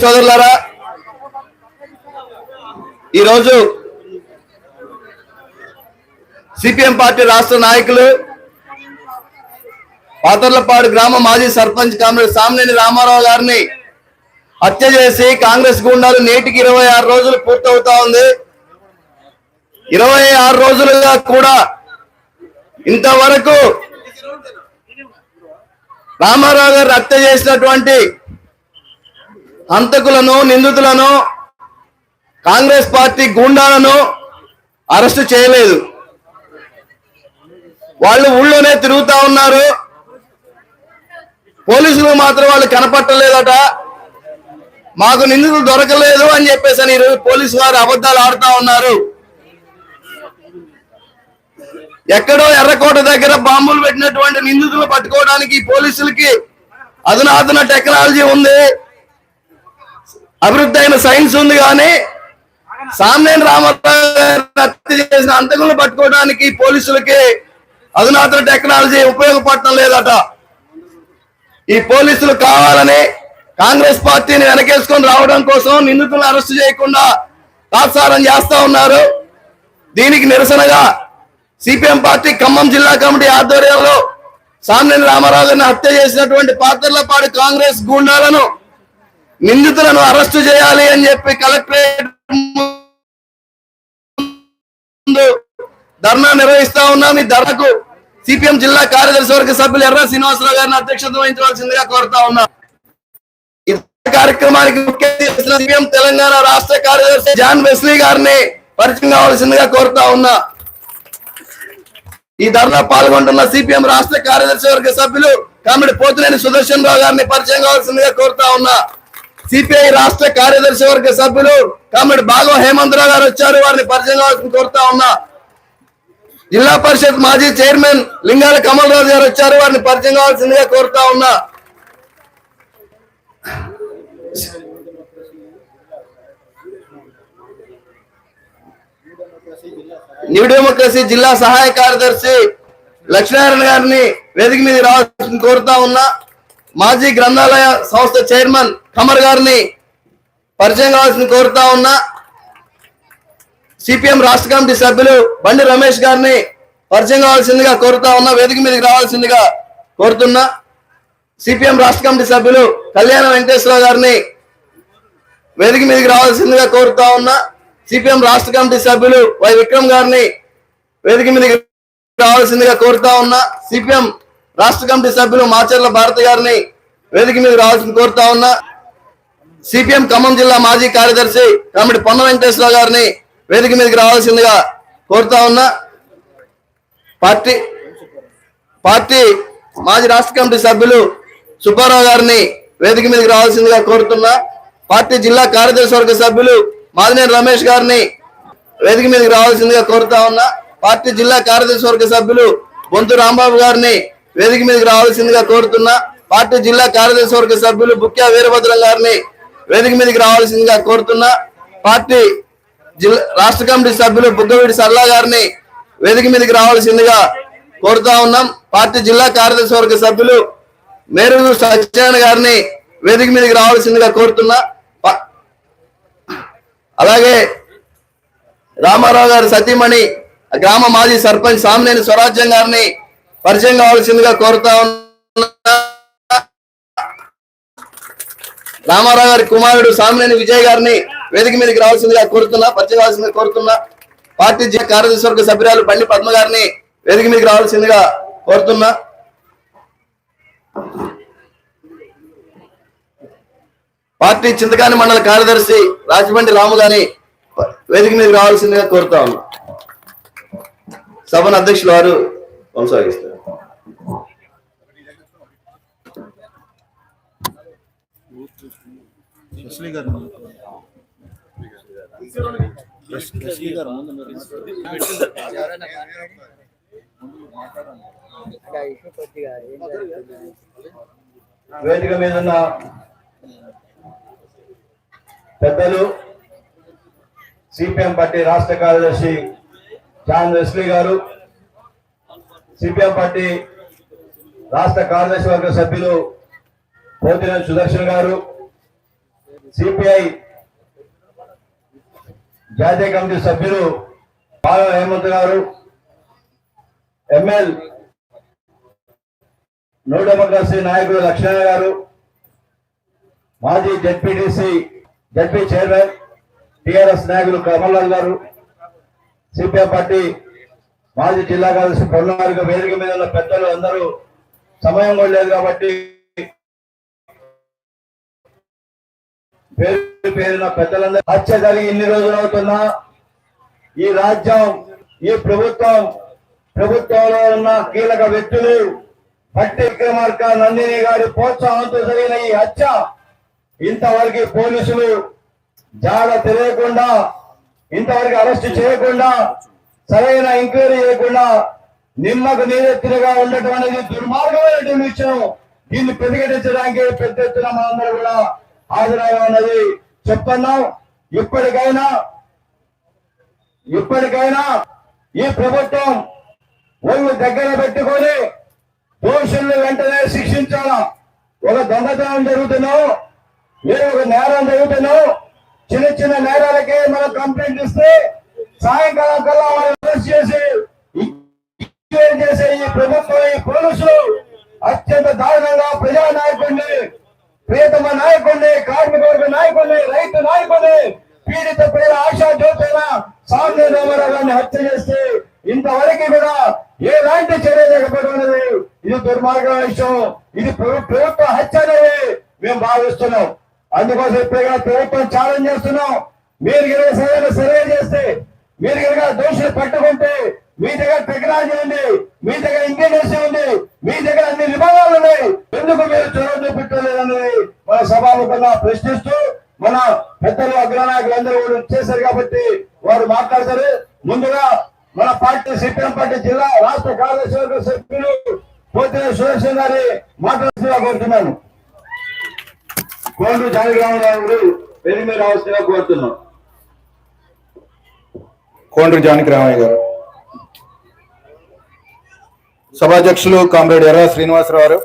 సోదరులారా ఈరోజు CPM party రాష్ట్ర నాయకులు పాతర్లపాడు గ్రామ మాజీ సర్పంచ్ కామ్రేడ్ సామినేని రామారావు గారిని హత్య చేసి కాంగ్రెస్ గుండాలు నేటికి ఇరవై ఆరు రోజులు పూర్తవుతా ఉంది. ఇరవై ఆరు రోజులుగా కూడా ఇంతవరకు రామారావు గారు హత్య చేసినటువంటి హంతకులను నిందితులను కాంగ్రెస్ పార్టీ గూండాలను అరెస్టు చేయలేదు. వాళ్ళు ఊళ్ళోనే తిరుగుతా ఉన్నారు. పోలీసులు మాత్రం వాళ్ళు కనపట్టలేదట. మాకు నిందితులు దొరకలేదు అని చెప్పేసి అని పోలీసు వారు అబద్ధాలు ఆడుతా ఉన్నారు. ఎక్కడో ఎర్రకోట దగ్గర బాంబులు పెట్టినటువంటి నిందితులు పట్టుకోవడానికి పోలీసులకి అధునాతన టెక్నాలజీ ఉంది. అభివృద్ధి అయిన సైన్స్ ఉంది కానీ సామ్నేని రామారావు హత్య చేసిన అంతకులను పట్టుకోవడానికి పోలీసులకి అధునాతన టెక్నాలజీ ఉపయోగపడటం లేదట. ఈ పోలీసులు కావాలని కాంగ్రెస్ పార్టీని వెనకేసుకొని రావడం కోసం నిందితులను అరెస్ట్ చేయకుండా తాత్సారం చేస్తా ఉన్నారు. దీనికి నిరసనగా సిపిఎం పార్టీ ఖమ్మం జిల్లా కమిటీ ఆధ్వర్యంలో సామ్నేని రామారావు గారిని హత్య చేసినటువంటి పాత్రలపాడు కాంగ్రెస్ గూండాలను నిందితులను అరెస్టు చేయాలి అని చెప్పి కలెక్టరేట్ ధర్నా నిర్వహిస్తా ఉన్నాం ఈ ధర్నాకు సిపిఎం జిల్లా కార్యదర్శి వర్గ సభ్యులు ఎర్ర శ్రీనివాసరావు గారిని అధ్యక్షత వహించవలసిందిగా కోరుతా ఉన్నా. కార్యక్రమానికి ముఖ్య సిపిఎం తెలంగాణ రాష్ట్ర కార్యదర్శి జాన్ వెస్లీ గారిని పరిచయం కావాల్సిందిగా కోరుతా ఉన్నా. ఈ ధర్నా పాల్గొంటున్న సిపిఎం రాష్ట్ర కార్యదర్శి వర్గ సభ్యులు కామెడి పోతులేని సుదర్శన్ రావు గారిని పరిచయం కావాల్సిందిగా కోరుతా ఉన్నా. సిపిఐ రాష్ట్ర కార్యదర్శి వర్గ సభ్యులు కామిడి బాగో హేమంతరావు గారు వచ్చారు. వారిని పరిచయం కావాల్సింది కోరుతా ఉన్నా. జిల్లా పరిషత్ మాజీ చైర్మన్ లింగాల కమల్ రాజు గారు వచ్చారు. వారిని పరిచయం కావాల్సిందిగా కోరుతా ఉన్నా. న్యూ డెమోక్రసీ జిల్లా సహాయ కార్యదర్శి లక్ష్మీనారాయణ గారిని వేదిక మీద రావాల్సింది కోరుతా ఉన్నా. మాజీ గ్రంథాలయ సంస్థ చైర్మన్ కమర్ గారిని పరిచయం కావాల్సింది కోరుతా ఉన్నా సిపిఎం రాష్ట్ర కమిటీ సభ్యులు బండి రమేష్ గారిని పరిచయం కావాల్సిందిగా కోరుతా ఉన్నా వేదిక మీదకి రావాల్సిందిగా కోరుతున్నా. సిపిఎం రాష్ట్ర కమిటీ సభ్యులు కళ్యాణ వెంకటేశ్వరరావు గారిని వేదిక మీదకి రావాల్సిందిగా కోరుతా ఉన్నా. సిపిఎం రాష్ట్ర కమిటీ సభ్యులు వై విక్రమ్ గారిని వేదిక మీదకి రావాల్సిందిగా కోరుతా ఉన్నా. సిపిఎం రాష్ట్ర కమిటీ సభ్యులు మాచర్ల భారతి గారిని వేదిక మీదకి రావాల్సింది కోరుతా ఉన్నా. సిపిఎం ఖమ్మం జిల్లా మాజీ కార్యదర్శి కమిటీ పొన్న వెంకటేశ్వరరావు గారిని వేదిక మీదకి రావాల్సిందిగా కోరుతా ఉన్నా. పార్టీ పార్టీ మాజీ రాష్ట్ర కమిటీ సభ్యులు సుబ్బారావు గారిని వేదిక మీదకి రావాల్సిందిగా కోరుతున్నా. పార్టీ జిల్లా కార్యదర్శి వర్గ సభ్యులు మాదినేని రమేష్ గారిని వేదిక మీదకి రావాల్సిందిగా కోరుతా ఉన్నా. పార్టీ జిల్లా కార్యదర్శి వర్గ సభ్యులు బొంతు రాంబాబు గారిని వేదిక మీదకి రావాల్సిందిగా కోరుతున్నా పార్టీ జిల్లా కార్యదర్శి వర్గ సభ్యులు బుక్యా వీరభద్రం గారిని వేదిక మీదకి రావాల్సిందిగా కోరుతున్నా. పార్టీ జిల్లా రాష్ట్ర కమిటీ సభ్యులు బుగ్గవీడి సర్లా గారిని వేదిక మీదకి రావాల్సిందిగా కోరుతా ఉన్నాం. పార్టీ జిల్లా కార్యదర్శి వర్గ సభ్యులు మేరుగు సత్యనారాయణ గారిని వేదిక మీదకి రావాల్సిందిగా కోరుతున్నా. అలాగే రామారావు గారి సతీమణి గ్రామ మాజీ సర్పంచ్ సామినేని స్వరాజ్యం గారిని పరిచయం కావాల్సిందిగా కోరుతా ఉన్నా. రామారావు గారి కుమారుడు సామినేని విజయ్ గారిని వేదిక మీదకి రావాల్సిందిగా కోరుతున్నా పరిచయం కావాల్సిందిగా కోరుతున్నా. పార్టీ కార్యదర్శివర్గ కార్యదర్శి వర్గ సభ్యురాలు బండి పద్మ గారిని వేదిక మీదకి రావాల్సిందిగా కోరుతున్నా. పార్టీ చింతకాని మండల కార్యదర్శి రాజమండ్రి రాము గారిని వేదిక మీదకి రావాల్సిందిగా కోరుతా ఉన్నా. సభను అధ్యక్షులు వారు కొనసాగిస్తారు. శశి గారు శశి గారు వేదిక మీద ఉన్న పెద్దలు సిపిఎం పార్టీ రాష్ట్ర కార్యదర్శి జాన్ వెస్లీ గారు సిపిఎం పార్టీ రాష్ట్ర కార్యదర్శి వర్గ సభ్యులు పోతిన సుదర్శన్ గారు సిపిఐ జాతీయ కమిటీ సభ్యులు బాల హేమంత్ గారు ఎంఎల్ నో డెమోక్రసీ నాయకుడు లక్ష్మణ గారు మాజీ జడ్పీటీసీ జడ్పీ చైర్మన్ టిఆర్ఎస్ నాయకులు కమల్లాల్ గారు సిపిఐ పార్టీ మాజీ జిల్లా కార్యదర్శి పొన్నారు వేదిక మీద ఉన్న పెద్దలు అందరూ సమయం కూడా లేదు కాబట్టి పేరు పేరున పెద్దలందరూ హత్య జరిగి ఇన్ని రోజులు అవుతున్నా ఈ రాజ్యం ఈ ప్రభుత్వం ప్రభుత్వంలో ఉన్న కీలక వ్యక్తులు భట్టి విక్రమార్క నందిని గారి ప్రోత్సాహంతో జరిగిన ఈ హత్య ఇంతవరకు పోలీసులు జాడ తెలియకుండా ఇంతవరకు అరెస్ట్ చేయకుండా సరైన ఎంక్వైరీ చేయకుండా నిమ్మకు నీరెత్తులుగా ఉండటం అనేది దుర్మార్గమైన విషయం దీన్ని ప్రతిఘటించడానికి పెద్ద ఎత్తున మనందరూ కూడా హాజరయ్యమన్నది చెప్తున్నాం ఇప్పటికైనా ఇప్పటికైనా ఈ ప్రభుత్వం ఒళ్ళు దగ్గర పెట్టుకొని దోషుల్ని వెంటనే శిక్షించాల? ఒక దొంగతనం జరుగుతున్నావు. మీరు ఒక నేరం జరుగుతున్నావు. చిన్న చిన్న నేరాలకే మనం కంప్లైంట్ ఇస్తే సాయంకాలం కల్లా మనం అరెస్ట్ చేసి చేసే ఈ ప్రభుత్వం ఈ పోలీసులు అత్యంత దారుణంగా ప్రజానాయకుడిని ప్రియతమ నాయకుడిని కార్మిక వర్గ నాయకుడిని రైతు నాయకుడిని పీడిత ప్రజల ఆశా జ్యోతైన సామ్య రామారావు గారిని హత్య చేస్తే ఇంతవరకు కూడా ఎలాంటి చర్య లేకపోతున్నది ఇది దుర్మార్గమైన విషయం. ఇది ప్రభుత్వ హత్య అనేది మేము భావిస్తున్నాం. అందుకోసం ఇప్పుడు ప్రభుత్వం ఛాలెంజ్ చేస్తున్నాం. మీరు కనుక సరైన సర్వే చేస్తే మీరు కనుక దోషులు పట్టుకుంటే మీ దగ్గర టెక్నాలజీ ఉంది మీ దగ్గర ఇంటెలిజెన్స్ ఉంది మీ దగ్గర అన్ని విభాగాలు ఉన్నాయి. ఎందుకు మీరు చొరవ చూపించలేదన్నది మన సభాముఖంగా ప్రశ్నిస్తూ మన పెద్దలు అగ్రనాయకులు అందరూ కూడా చేశారు కాబట్టి వారు మాట్లాడతారు. ముందుగా మన పార్టీ సిపిఎం పార్టీ జిల్లా రాష్ట్ర కార్యవర్గ సభ్యులు పోతే సురేష్ గారి మాట్లాడుతున్నా కోరుతున్నాను. కోండు జానకిరామరావు గారు పెళ్ళి అవసరంగా రావాల్సిందిగా కోరుతున్నాం కోండ్రి జానకి రామయ్య గారు. సభాధ్యక్షులు కామ్రేడ్ ఎర్ర శ్రీనివాసరావు గారు.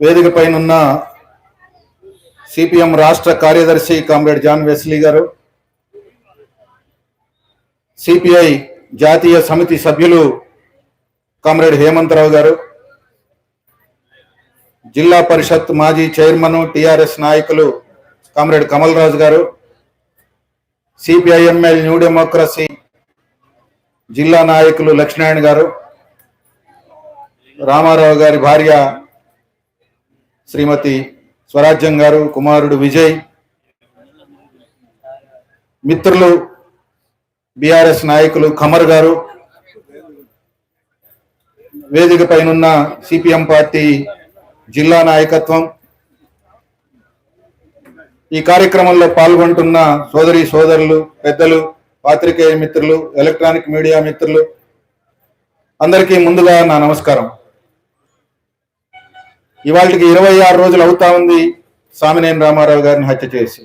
వేదిక పైనున్న సిపిఎం రాష్ట్ర కార్యదర్శి కామ్రేడ్ జాన్ వెస్లీ గారు. సిపిఐ జాతీయ సమితి సభ్యులు కామ్రేడ్ హేమంతరావు గారు. జిల్లా పరిషత్ మాజీ చైర్మన్ టిఆర్ఎస్ నాయకులు కామ్రేడ్ కమల్ రాజు గారు సిపిఐఎంఎల్ న్యూ డెమోక్రసీ జిల్లా నాయకులు లక్ష్మీనారాయణ గారు రామారావు గారి భార్య శ్రీమతి స్వరాజ్యం గారు కుమారుడు విజయ్ మిత్రులు బీఆర్ఎస్ నాయకులు ఖమర్ గారు వేదిక పైనున్న సిపిఎం పార్టీ జిల్లా నాయకత్వం. ఈ కార్యక్రమంలో పాల్గొంటున్న సోదరి సోదరులు పెద్దలు పాత్రికేయ మిత్రులు ఎలక్ట్రానిక్ మీడియా మిత్రులు అందరికీ ముందుగా నా నమస్కారం. ఇవాళకి ఇరవై ఆరు రోజులు అవుతా ఉంది సామినేని రామారావు గారిని హత్య చేసి.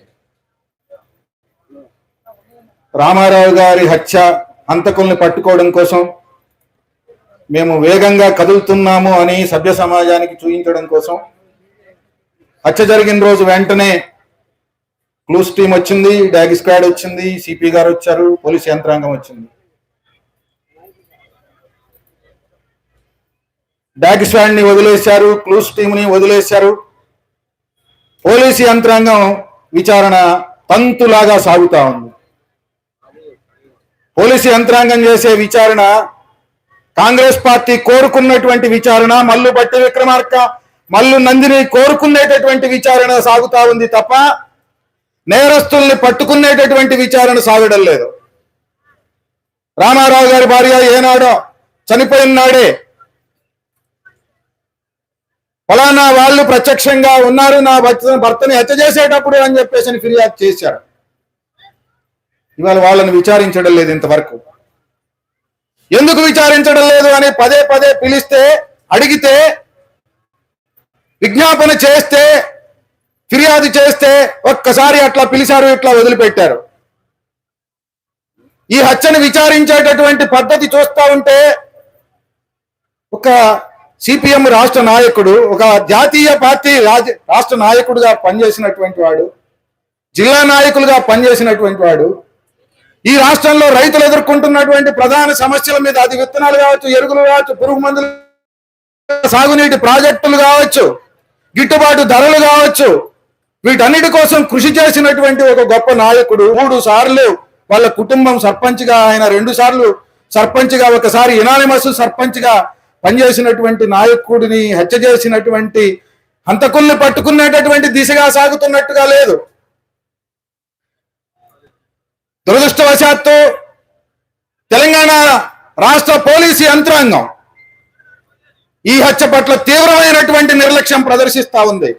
రామారావు గారి హత్య హంతకుల్ని పట్టుకోవడం కోసం మేము వేగంగా కదులుతున్నాము అని సభ్య సమాజానికి చూపించడం కోసం హత్య జరిగిన రోజు వెంటనే క్లూస్ టీం వచ్చింది డాగ్ స్క్వాడ్ వచ్చింది సిపి గారు వచ్చారు పోలీస్ యంత్రాంగం వచ్చింది. డాగ్ స్క్వాడ్ని వదిలేశారు క్లూస్ టీం ని వదిలేశారు. పోలీసు యంత్రాంగం విచారణ తంతులాగా సాగుతా ఉంది. పోలీసు యంత్రాంగం చేసే విచారణ కాంగ్రెస్ పార్టీ కోరుకున్నటువంటి విచారణ మల్లు బట్టి విక్రమార్క మల్లు నందిని కోరుకునేటటువంటి విచారణ సాగుతా ఉంది తప్ప నేరస్తుల్ని పట్టుకునేటటువంటి విచారణ సాగడం లేదు. రామారావు గారి భార్య ఏనాడో చనిపోయిన నాడే ఫలానా వాళ్ళు ప్రత్యక్షంగా ఉన్నారు నా భర్త- భర్తని హత్య చేసేటప్పుడు అని చెప్పేసి అని ఫిర్యాదు చేశారు. ఇవాళ వాళ్ళని విచారించడం లేదు ఇంతవరకు. ఎందుకు విచారించడం లేదు అని పదే పదే పిలిస్తే అడిగితే విజ్ఞాపన చేస్తే ఫిర్యాదు చేస్తే ఒక్కసారి అట్లా పిలిచారు ఇట్లా వదిలిపెట్టారు. ఈ హత్యను విచారించేటటువంటి పద్ధతి చూస్తా ఉంటే ఒక సిపిఎం రాష్ట్ర నాయకుడు ఒక జాతీయ పార్టీ రాజ రాష్ట్ర నాయకుడుగా పనిచేసినటువంటి వాడు జిల్లా నాయకులుగా పనిచేసినటువంటి వాడు ఈ రాష్ట్రంలో రైతులు ఎదుర్కొంటున్నటువంటి ప్రధాన సమస్యల మీద అది విత్తనాలు కావచ్చు ఎరువులు కావచ్చు పురుగు మందులు సాగునీటి ప్రాజెక్టులు కావచ్చు గిట్టుబాటు ధరలు కావచ్చు వీటన్నిటి కోసం కృషి చేసినటువంటి ఒక గొప్ప నాయకుడు మూడు సార్లు వాళ్ళ కుటుంబం సర్పంచ్గా ఆయన రెండు సార్లు సర్పంచ్గా ఒకసారి ఇనానిమస్ సర్పంచ్గా పనిచేసినటువంటి నాయకుడిని హత్య చేసినటువంటి హంతకుల్ని పట్టుకునేటటువంటి దిశగా సాగుతున్నట్టుగా లేదు. దురదృష్టవశాత్తు తెలంగాణ రాష్ట్ర పోలీసు యంత్రాంగం ఈ హత్య పట్ల తీవ్రమైనటువంటి నిర్లక్ష్యం ప్రదర్శిస్తా ఉంది.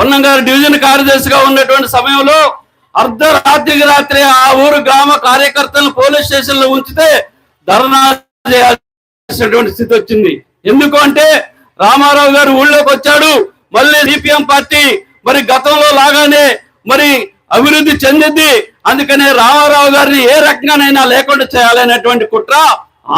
పొన్నంగారు డివిజన్ కార్యదర్శిగా ఉన్నటువంటి సమయంలో అర్ధరాత్రికి రాత్రి ఆ ఊరు గ్రామ కార్యకర్తలను పోలీస్ స్టేషన్లో ఉంచితే ధర్నా చేయాల్సినటువంటి స్థితి వచ్చింది. ఎందుకు అంటే రామారావు గారు ఊళ్ళోకి వచ్చాడు. మళ్ళీ సిపిఎం పార్టీ మరి గతంలో లాగానే మరి అభివృద్ధి చెందింది అందుకనే రామారావు గారిని ఏ రకంగానైనా లేకుండా చేయాలనేటువంటి కుట్ర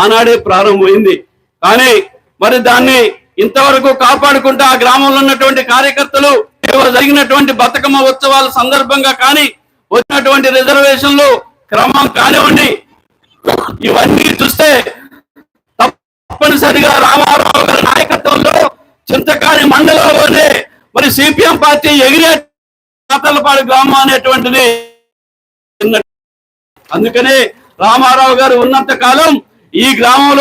ఆనాడే ప్రారంభమైంది. కానీ మరి దాన్ని ఇంతవరకు కాపాడుకుంటూ ఆ గ్రామంలో ఉన్నటువంటి కార్యకర్తలు జరిగినటువంటి బతుకమ్మ ఉత్సవాల సందర్భంగా కానీ వచ్చినటువంటి రిజర్వేషన్లు క్రమం కానివ్వండి. ఇవన్నీ చూస్తే తప్పనిసరిగా రామారావు గారి నాయకత్వంలో చింతకాని మండలంలోనే మరి సిపిఎం పార్టీ ఎగిరే కాతలపాడు గ్రామం అనేటువంటిది అందుకనే రామారావు గారు ఉన్నంత కాలం ఈ గ్రామంలో